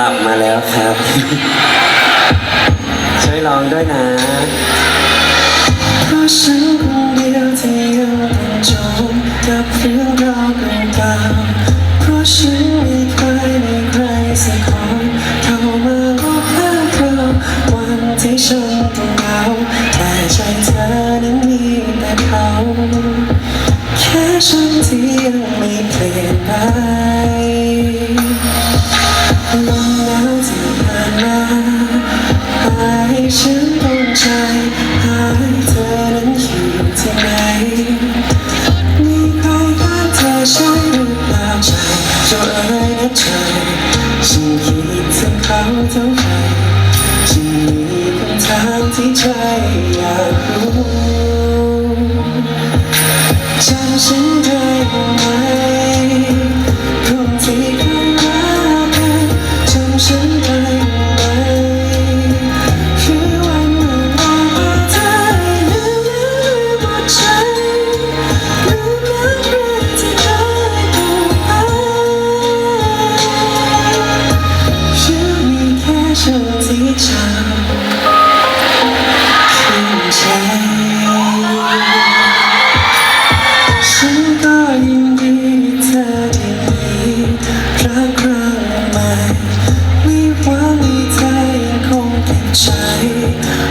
ลับมาแล้วครับ ช่วยร้องด้วยนะ เขาเท่าไหร่ฉันมีคำถามที่ใจอยาก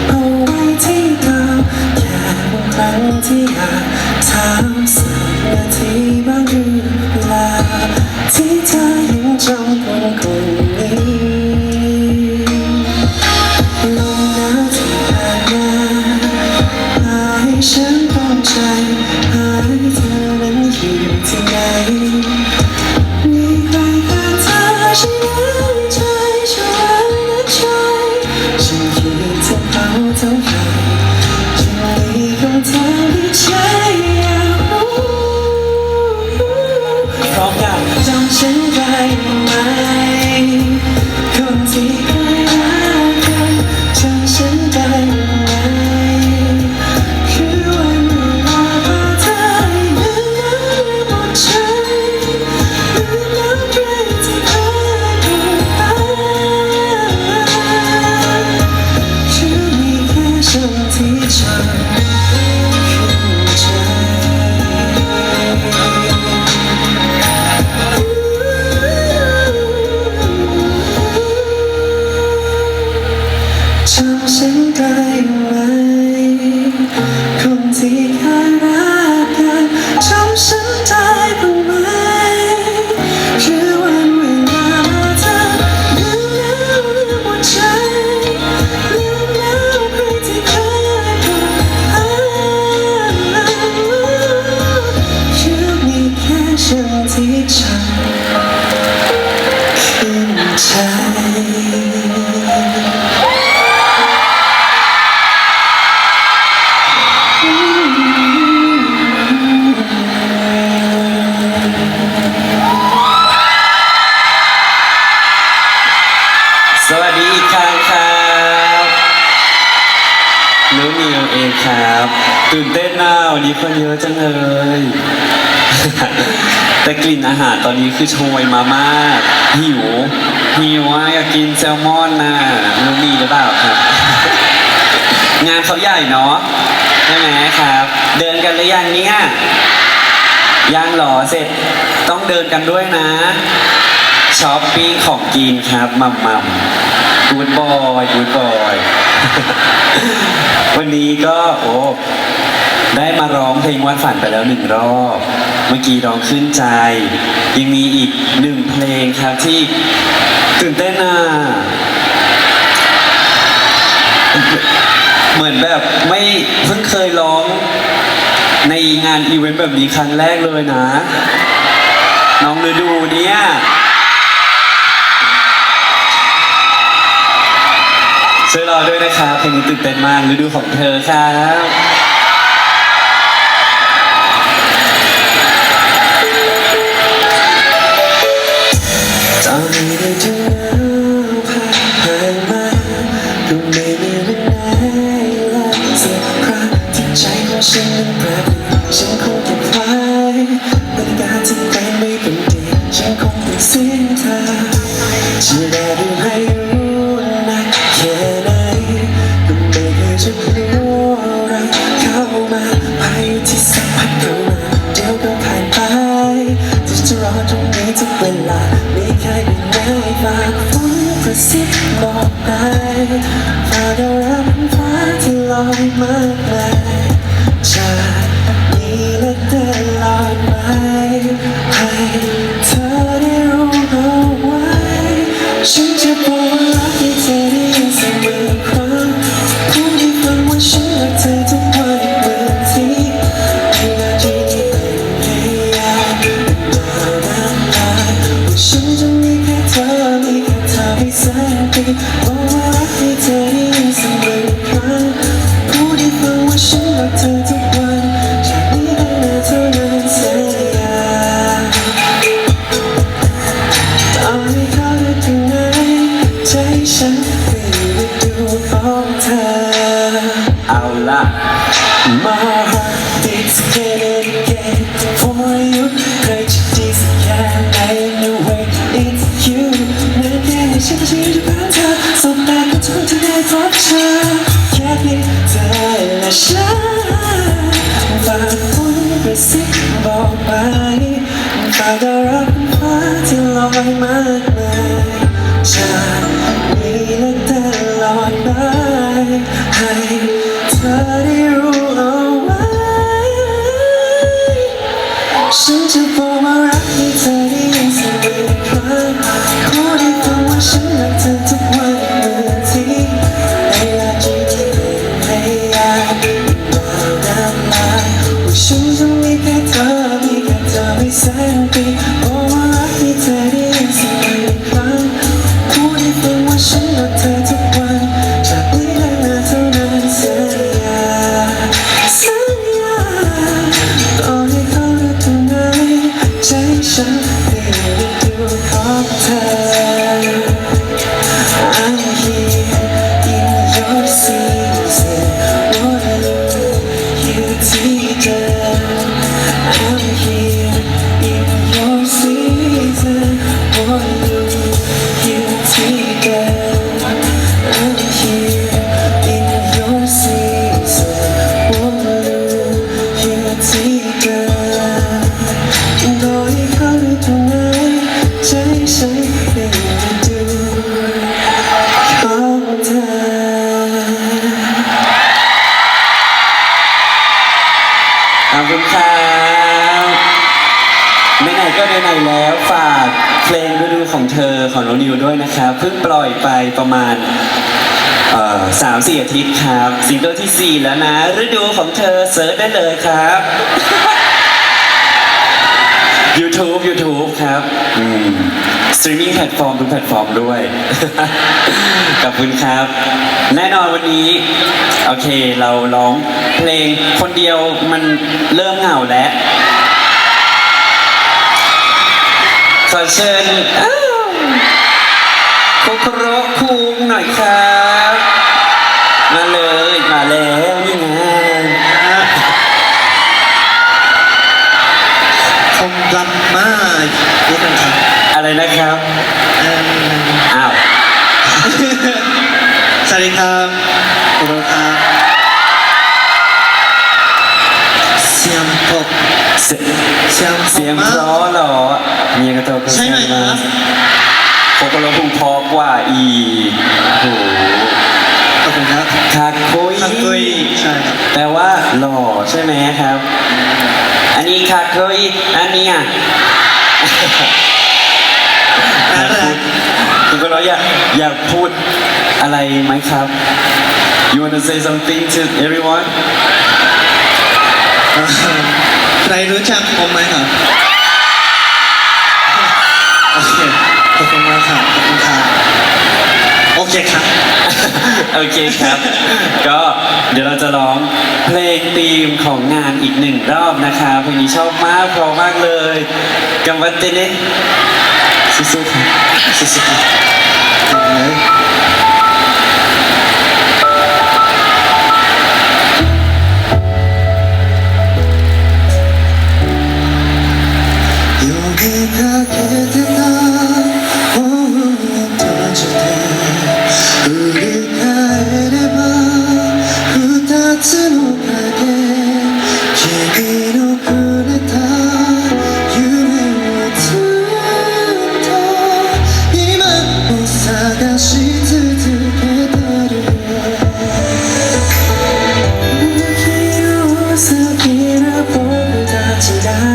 เอาไว้ที่เดิมแค่บางครั้งที่อยากถาม ฉันที่จำขึ้นใจสวัสดีอีกครั้งครับนุนิวเองครับ ตื่นเต้นมากวันนี้คนเยอะจังเลย แต่กลิ่นอาหารตอนนี้คือโชยมามากหิวหิวอะอยากกินแซลมอนน่ะนุมีหรือเปล่าครับ งานเขาใหญ่เนาะใช่ไหมครับ เดินกันหรือยังเนี่ยยังเหรอเสร็จต้องเดินกันด้วยนะช้อปปิ้งของกินครับมัมมัมกูดบอยกูดบอย วันนี้ก็โอ้ได้มาร้องเพลงวันฝันไปแล้วหนึ่งรอบ เมื่อกี้ร้องขึ้นใจ ยังมีอีกหนึ่งเพลงครับที่ตื่นเต้นอะเหมือนแบบไม่เพิ่งเคยร้องในงานอีเวนต์แบบนี้ครั้งแรกเลยนะ น้องฤดูเนี่ย อด้วยนะครับเพลงนี้ตื่นเต้นมากฤดูของเธอครับากดารักฟ้าที่ลอยมากมายจากนี้และตลอดไปให้เธอได้รู้เอาไว้ฉันจะบอก ฉัน น้องนิวด้วยนะครับ เพิ่งปล่อยไปประมาณสามสี่อาทิตย์ครับซิงเกิลที่ 4 แล้วนะ ฤดูของเธอเซิร์ชได้เลยครับ YouTube YouTube ครับสตรีมมิ่งแพลตฟอร์มทุกแพลตฟอร์มด้วย ขอบคุณครับ แน่นอนวันนี้ โอเคเราร้องเพลงคนเดียวมันเริ่มเหงาแล้วขอเชิญ วัสดีครับขอบคุณครับเสียงปกเสียเสียงเสียงมาเพกราะเหรอเมียกระโตกระใช่ไหมครับโคโคโรคุงเพราะกว่าอีกโอ้โหขอบคุณครับคาโคุยคักกุยใช่ครับแปลว่าหล่อใช่ไหมครับ อันนี้คาโคุยอันเนี้อะน่ารัก คุณก็ร้อยอยากอยากพูดอะไรไหมครับ You want to say something to everyone ใครรู้จักผมไหมครับโอเคขอบคุณมากครับขอบคุณครับโอเคครับโอเคครับ ก็เดี๋ยวเราจะร้องเพลงธีมของงานอีกหนึ่งรอบนะคะเพลงนี้ชอบมากเพราะมากเลยกัมวัตเตเน สู้ๆครับสู้ๆค tonight.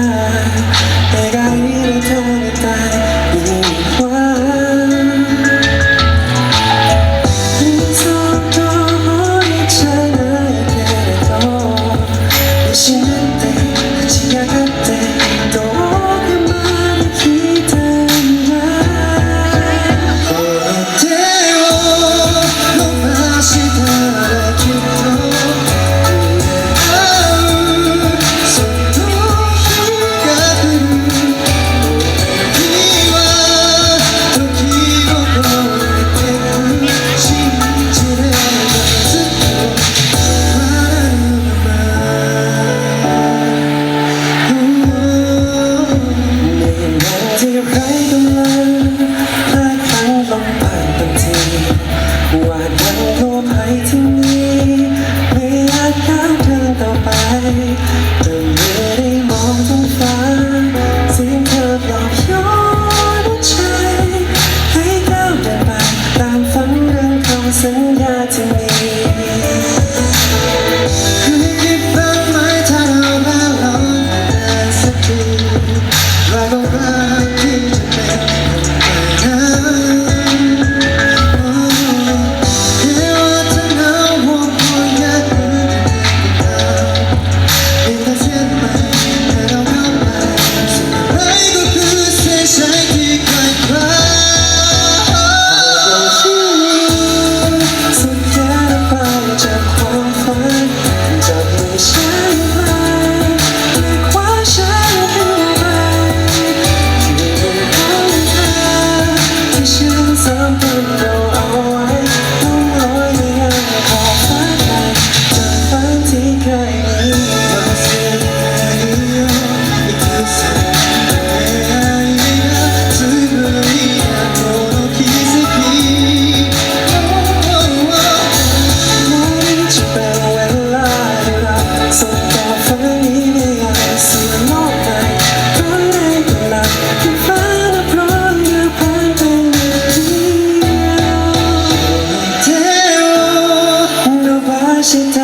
считать.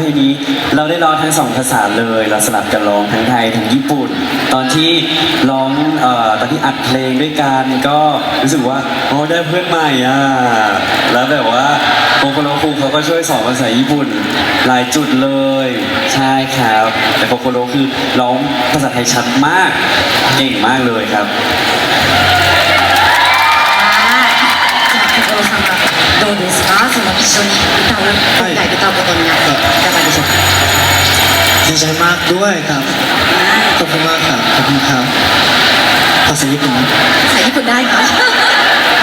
เพลงนี้เราได้ร้องทั้งสองภาษาเลย เราสลับกันร้องทั้งไทยทั้งญี่ปุ่น ตอนที่ร้องเอ่อตอนที่อัดเพลงด้วยกันก็รู้สึกว่าโอ้ได้เพื่อนใหม่อะแล้วแบบว่าโคโคโรคุเขาก็ช่วยสอนภาษาญี่ปุ่นหลายจุดเลย ใช่ครับ แต่โคโคโรคือร้องภาษาไทยชัดมากเก่งมากเลยครับ どうですかその一緒に歌う今回歌うことになっていかがでしょうかดีใจมากด้วยครับขอบคุณมากครับขอบคุณครับภาษาญี่ปุ่นภาษาญี่ปุ่นได้ค่ะ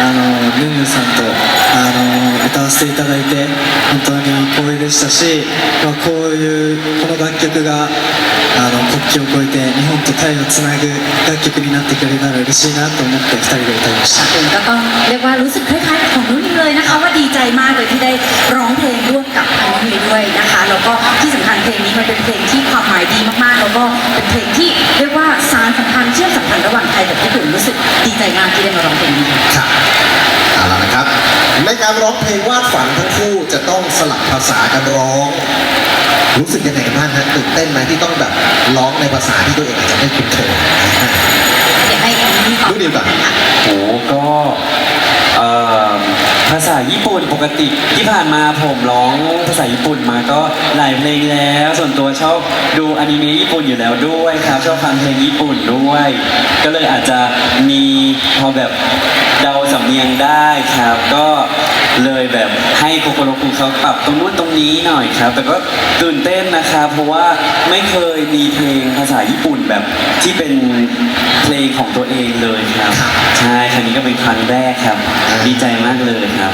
あのヌンヌさんとあの歌わせていただいて本当に光栄でしたし、まあ、こういうこの楽曲があの国境を越えて日本とタイをつなぐ楽曲になってくれたら嬉しいなと思って2人で歌いました คุณก็ต้องเรียกว่ารู้สึกคล้ายๆกับของนุ่นเลยนะคะ ว่าดีใจมากเลยที่ได้ร้องเพลงร่วมกับทางน้องมิวด้วยนะคะแล้วก็ที่สำคัญเพลงนี้มันเป็นเพลงที่ความหมายดีมากๆ แล้วก็เป็นเพลงที่เรียกว่าสารสัมพันธ์เชื่อมสัมพันธ์ระหว่างไทยกับญี่ปุ่นรู้สึกดีใจมากที่ได้มาร้องเพลงนี้ ครับ เอาละนะครับ ในการร้องเพลงวาดฝันทั้งคู่จะต้องสลับภาษากันร้อง รู้สึกยังไงกันบ้างฮะตื่นเต้นไหมที่ต้องแบบร้องในภาษาที่ตัวเองอาจจะไม่คุ้นเคยเดี๋ยวให้น้องมิวตอบรู้ดีกว่าค่ะโอ้ก็เอ่อภาษาญี่ปุ่นปกติที่ผ่านมาผมร้องภาษาญี่ปุ่นมาก็หลายเพลงแล้ว ส่วนตัวชอบดูอนิเมะญี่ปุ่นอยู่แล้วด้วยครับชอบฟังเพลงญี่ปุ่นด้วย ก็เลยอาจจะมีพอแบบ เดาสำเนียงได้ครับ ก็ เลยแบบให้โคโคโรคุเขาปรับตรงนู้นตรงนี้หน่อยครับ แต่ก็ตื่นเต้นนะครับเพราะว่าไม่เคยมีเพลงภาษาญี่ปุ่นแบบที่เป็นเพลงของตัวเองเลยครับ ใช่ครั้งนี้ก็เป็นครั้งแรกครับ ดีใจมากเลยครับ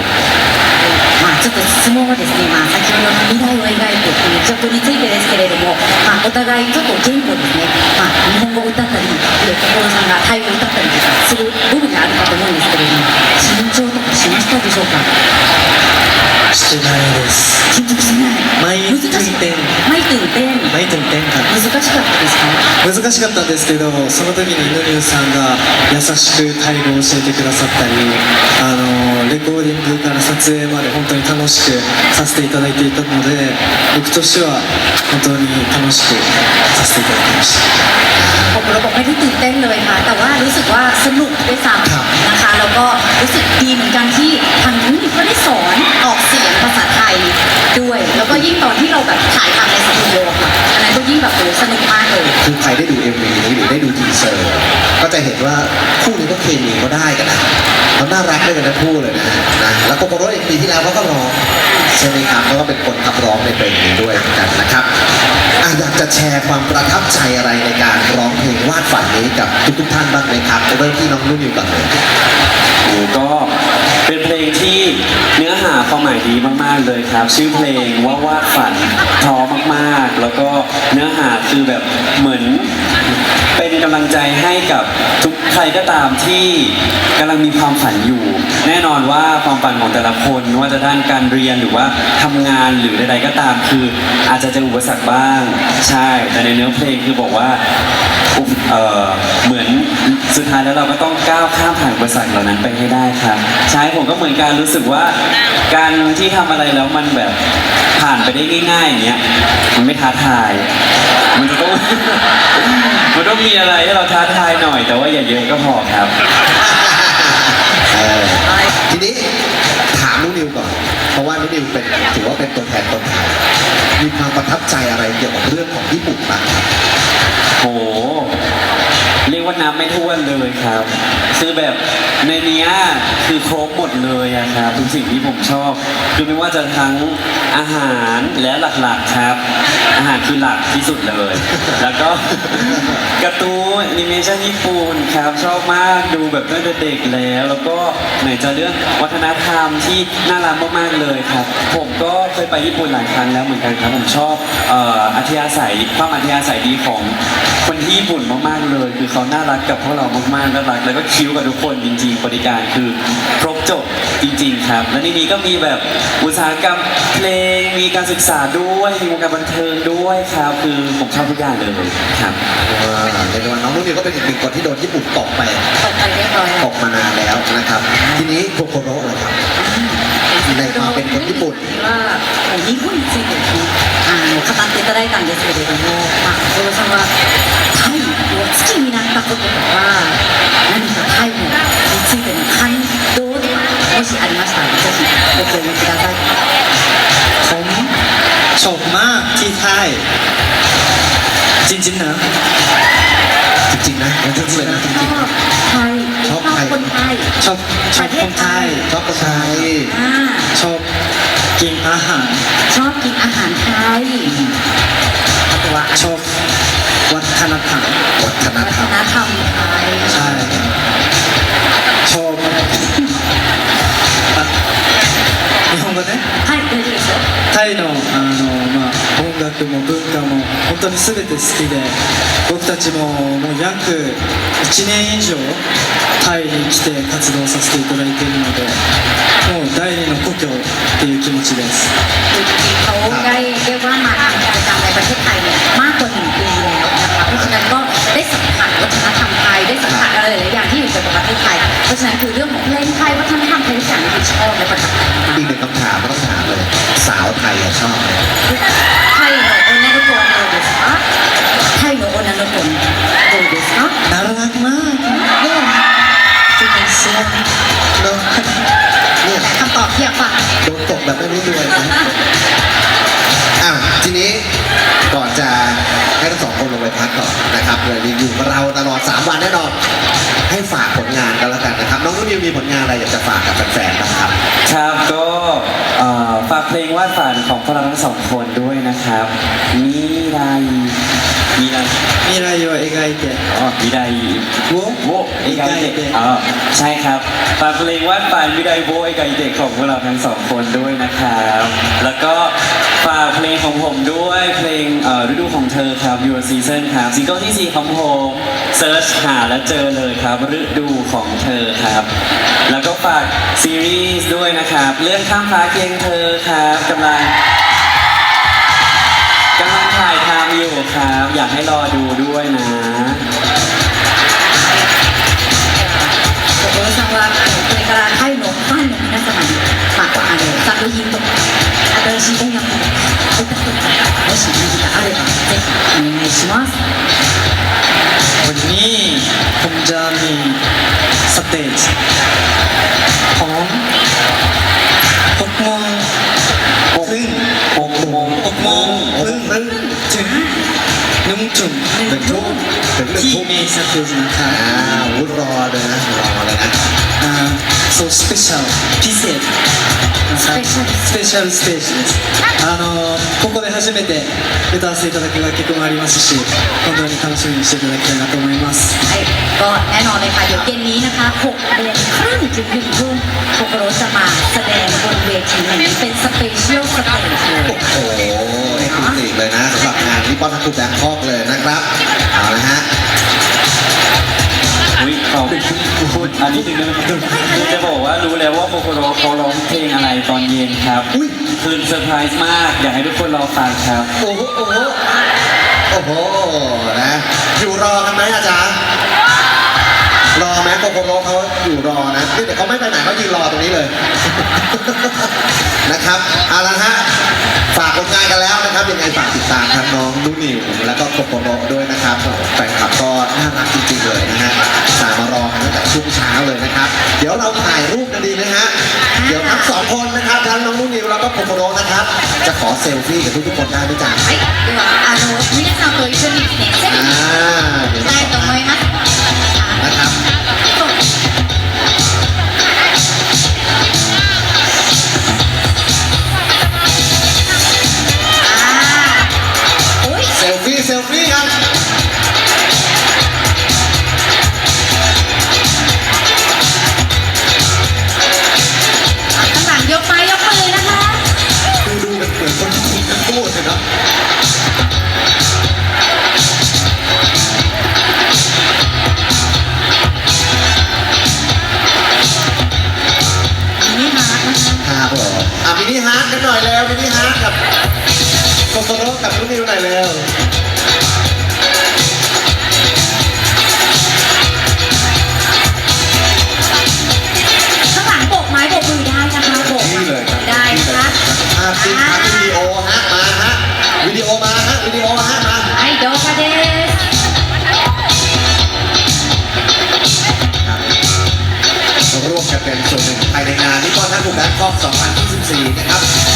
まあ、ちょっと質問はですね、まあ、先ほどの未来を描いてという曲についてですけれども、まあ、お互いちょっと言語ですね、まあ、日本語を歌ったり、で心さんがタイ語を歌ったりとかする部分があるかと思うんですけれども、緊張とかしましたでしょうか してないです。してない。毎点。毎点毎点か。難しかったですか？難しかったんですけどその時に猪にさんが優しくタイムを教えてくださったりあのレコーディングから撮影まで本当に楽しくさせていただいていたので僕としては本当に楽しくさせていただきました ผมเราบอกไม่ได้ตื่นเต้นเลยค่ะ แต่ว่ารู้สึกว่าสนุกด้วยซ้ำนะคะ แล้วก็รู้สึกดีเหมือนกันที่ทางนู้นก็ได้สอนออกเสียงภาษาไทยด้วย แล้วก็ยิ่งตอนที่เราแบบถ่ายทำในสตูดิโอค่ะ อันนั้นก็ ยิ่งแบบโอ้สนุกมากเลยคือใครได้ดู MV นี้หรือได้ดูทีเซอร์ก็จะเห็นว่าคู่นี้ก็เคมีก็ได้กันนะเขาน่ารักด้วยกันทั้งคู่เลยนะนะแล้วโกโกโร่เองปีที่แล้วเขาก็ร้องใช่ไหมครับเขาก็เป็นคนขับร้องในเพลงนี้ด้วยเหมือนกันนะครับอะอยากจะแชร์ความประทับใจอะไรในการร้องเพลงวาดฝันนี้กับทุกๆท่านบ้างไหมครับเริ่มที่น้องนุ่นอยู่ก่อนเลยโอ้ก็เป็นเพลงที่เนื้อหาความหมายดีมากๆเลยครับ ชื่อเพลงว่าวาดฝันเพราะมากๆ แล้วก็เนื้อหาคือแบบเหมือนเป็นกำลังใจให้กับทุกใครก็ตามที่กำลังมีความฝันอยู่ แน่นอนว่าความฝันของแต่ละคนไม่ว่าจะด้านการเรียนหรือว่าทำงานหรือใดๆก็ตามคืออาจจะเจออุปสรรคบ้าง ใช่ แต่ในเนื้อเพลงคือบอกว่า เอ่อเหมือนสุดท้ายแล้วเราก็ต้องก้าวข้ามผ่านอุปสรรคเหล่านั้นไปให้ได้ครับ ใช่ผมก็เหมือนกันรู้สึกว่าการที่ทำอะไรแล้วมันแบบผ่านไปได้ง่ายๆอย่างเงี้ยมันไม่ท้าทาย มันจะต้อง มันต้องมีอะไรให้เราท้าทายหน่อย แต่ว่าอย่าเยอะก็พอครับเออทีนี้ถามนุ่นนิวก่อน เพราะว่านุ่นนิวเป็นถือว่าเป็นตัวแทนคนไทยมีความประทับใจอะไรเกี่ยวกับเรื่องของญี่ปุ่นบ้างครับ โหเรี ยกว่านับไม่ถ้วนเลยครับ คือแบบในเนี้ยคือครบหมดเลยอะครับทุกสิ่งที่ผมชอบคือไม่ว่าจะทั้งอาหารและหลักๆครับ อาหารคือหลักที่สุดเลย แล้วก็การ์ตูนแอนิเมชันญี่ปุ่นครับชอบมากดูแบบตั้งแต่เด็กแล้ว แล้วก็ไหนจะเรื่องวัฒนธรรมที่น่ารักมากๆเลยครับ ผมก็เคยไปญี่ปุ่นหลายครั้งแล้วเหมือนกันครับผมชอบอัธยาศัยความอัธยาศัยดีของคนที่ญี่ปุ่นมากๆเลย คือเขาน่ารักกับพวกเรามากๆน่ารักแล้วก็คิ้วกับทุกคนจริงๆบริการคือครบจบจริง ๆ ครับ และในนี้ก็มีแบบอุตสาหกรรมเพลงมีการศึกษาด้วยมีวงการบันเทิงด้วยครับคือผมชอบทุกอย่างเลยครับว้าวเรียกได้ว่าน้องนุ่นนิวก็เป็นอีกหนึ่งคนที่โดนญี่ปุ่นตกไปตกไปเรียบร้อยตแล้วกมานานแล้วนะครับ ทีนี้โคโคโร่ล่ะครับในความ เป็นคนญี่ปุ่น は日本についてですねあの語っていただいたんですけれども、まあ、小室さんはタイを好きになったこととか何かタイについての感動とかもしありましたらぜひご共有ください ผมชอบมากที่ไทยจริงๆนะ จริงๆนะจริงๆเลยนะจ ช ริง อบไทย ชอบคนไทย ชอบชอบคนไทยชอบคนไทยชอบกินอาหารชอบกินอาหารไทยชอบวัฒนธรรมวัฒนธรรมฒนธรรมไทย ใช่ 当に全て好きで僕たちももう約1年以上タイに来て活動させていただいているのでもう第二の故郷っていう気持ちです คือจริงๆเขาได้เรียกว่ามาทำกิจกรรมในประเทศไทยเนี่ยมากกว่าหนึ่งปีแล้วนะคะเพราะฉะนั้นก็ได้สัมผัสวัฒนธรรมไทยได้สัมผัสอะไรหลายๆอย่างที่อยู่ในประเทศไทย เพราะฉะนั้นคือเรื่องของเพลงไทยวัฒนธรรมไทยทุกอย่างที่ชอบและประทับใจมาก อีกหนึ่งคำถามก็ต้องถามเลย สาวไทยอะชอบไหม ですかタイの女の子どうですかならなくないねจริงๆเชื่อ เนอะเนี่ย คำตอบที่อยากฟัง โดนตกแบบไม่รู้ตัวนะอ้าวทีนี้ก่อนจะให้ทั้งสองคนลงไปพักก่อนนะครับเลยอยู่กับเราตลอด 3 วันแน่นอน ให้ฝากผลงานกันแล้วกันนะครับ น้องนุ่นนิวมีผลงานอะไรอยากจะฝากกับแฟนๆบ้างครับ ครับก็เอ่อ ฝากเพลงวาดฝันของพวกเราทั้งสองคนด้วยนะครับ มีไรมีไร 未来を描いて อ๋อมิไร を โวเอกาอิเตะอ๋อใช่ครับฝากเพลงวาดฝันมิไรโวเอกาอิเตะของพวกเราทั้งสองคนด้วยนะครับ แล้วก็ฝากเพลงของผมด้วยเพลงเอ่อฤดูของเธอครับ Your Season ครับซิงเกิลที่สี่ของผมเซิร์ชหาแล้วเจอเลยครับฤดูของเธอครับ แล้วก็ฝากซีรีส์ด้วยนะครับ เรื่องข้ามฟ้าเคียงเธอครับกำลังกำลังถ่ายทำอยู่ครับ อยากให้รอดู หนึ่งทุ่มถึงหนึ่ง ที่ ทุ่ม เมสเตจนะคะ อ่าวุ้รอเลยนะรอเลยนะ อ่าそうスペシャルพิเศษนะครับスペシャルステージですあのここで初めて歌わせていただく楽曲もありますし本当に楽しみにしていただきたいなと思います はいก็แน่นอนเลยค่ะเดี๋ยวเย็นนี้นะคะ6โมงครึ่งถึง1ทุ่มโคโคโรจะมาแสดงบนเวทีแห่งนี้เป็นสเปเชียลสเตจเลย โอ้โหเอ็กซ์คลูซีฟเลยนะสำหรับ หรั งานที่ป้อนทักคูแบงคอกเลยนะครับเอาละฮะอุ้ยขอพูดอันนี้ถึงนะครับคือจะบอกว่ารู้แล้วว่าโคโคโรเขาร้องเพลงอะไรตอนเย็นครับอุ้ยคืนเซอร์ไพรส์มาก อยากให้ทุกคนรอฟังครับ โอ้โหโอ้โหโอ้โหนะอยู่รอกันไหมอาจารย์ รอไหมโกโกโรเขาอยู่รอนะนี่แต่เขาไม่ไปไหนเขายืนรอตรงนี้เลย นะครับ เอาละฮะ ฝากผลงานกันแล้วนะครับ ยังไงฝากติดตามทั้งน้องนุ่นนิว แล้วก็โกโกโรด้วยนะครับโอ้โหแฟนคลับก็น่ารักจริงๆเลยนะฮะสามารอกันตั้งแต่ช่วงเช้าเลยนะครับ เดี๋ยวเราถ่ายรูปกันดีไหมฮะ เดี๋ยวทั้งสองคนนะครับ ทั้งน้องนุ่นนิวแล้วก็โกโกโรนะครับ จะขอเซลฟี่กับทุกๆคนได้ไหมจ๊ะ はいではあの皆さんと一緒にですねセルフ อ่าเดี๋ยว したいと思います มินิฮาร์ดกันหน่อยแล้วมินิฮาร์ดกับโกโซโรกับลูกนนิวหน่อยแล้วข้างหลังโบกไม้โบกมือได้นะคะโบกได้เลยครับได้นี่เภาพซิงวิดีโอฮะมาฮะวิดีโอมาฮะวิดีโอฮะมาไอโดคาเดสร่วมกันเป็นส่วนหนึ่งภายในงานนิพพานท่านผู้แบงคอก2020 14นะครับ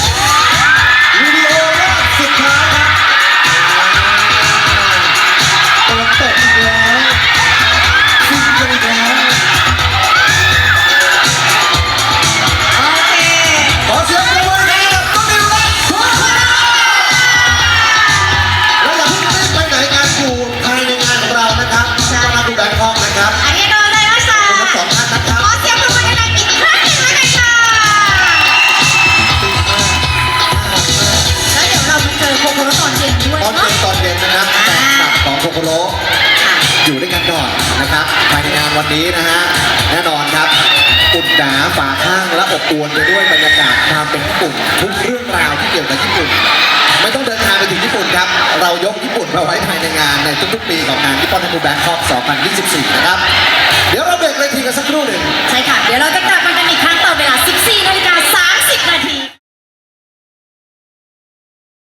อวนไปด้วยบรรยากาศความเป็นญี่ปุ่นทุกเรื่องราวที่เกี่ยวกับญี่ปุ่น ไม่ต้องเดินทางไปถึงญี่ปุ่นครับ เรายกญี่ปุ่นมาไว้ภายในงานในทุกๆปีของงานญี่ปุ่นทันบูแบงคอก 2024 นะครับ เดี๋ยวเราเบรกเลยทีกันสักครู่หนึ่งใช่ค่ะ เดี๋ยวเราจะกลับมากันอีกครั้งต่อเวลา 14นาฬิกา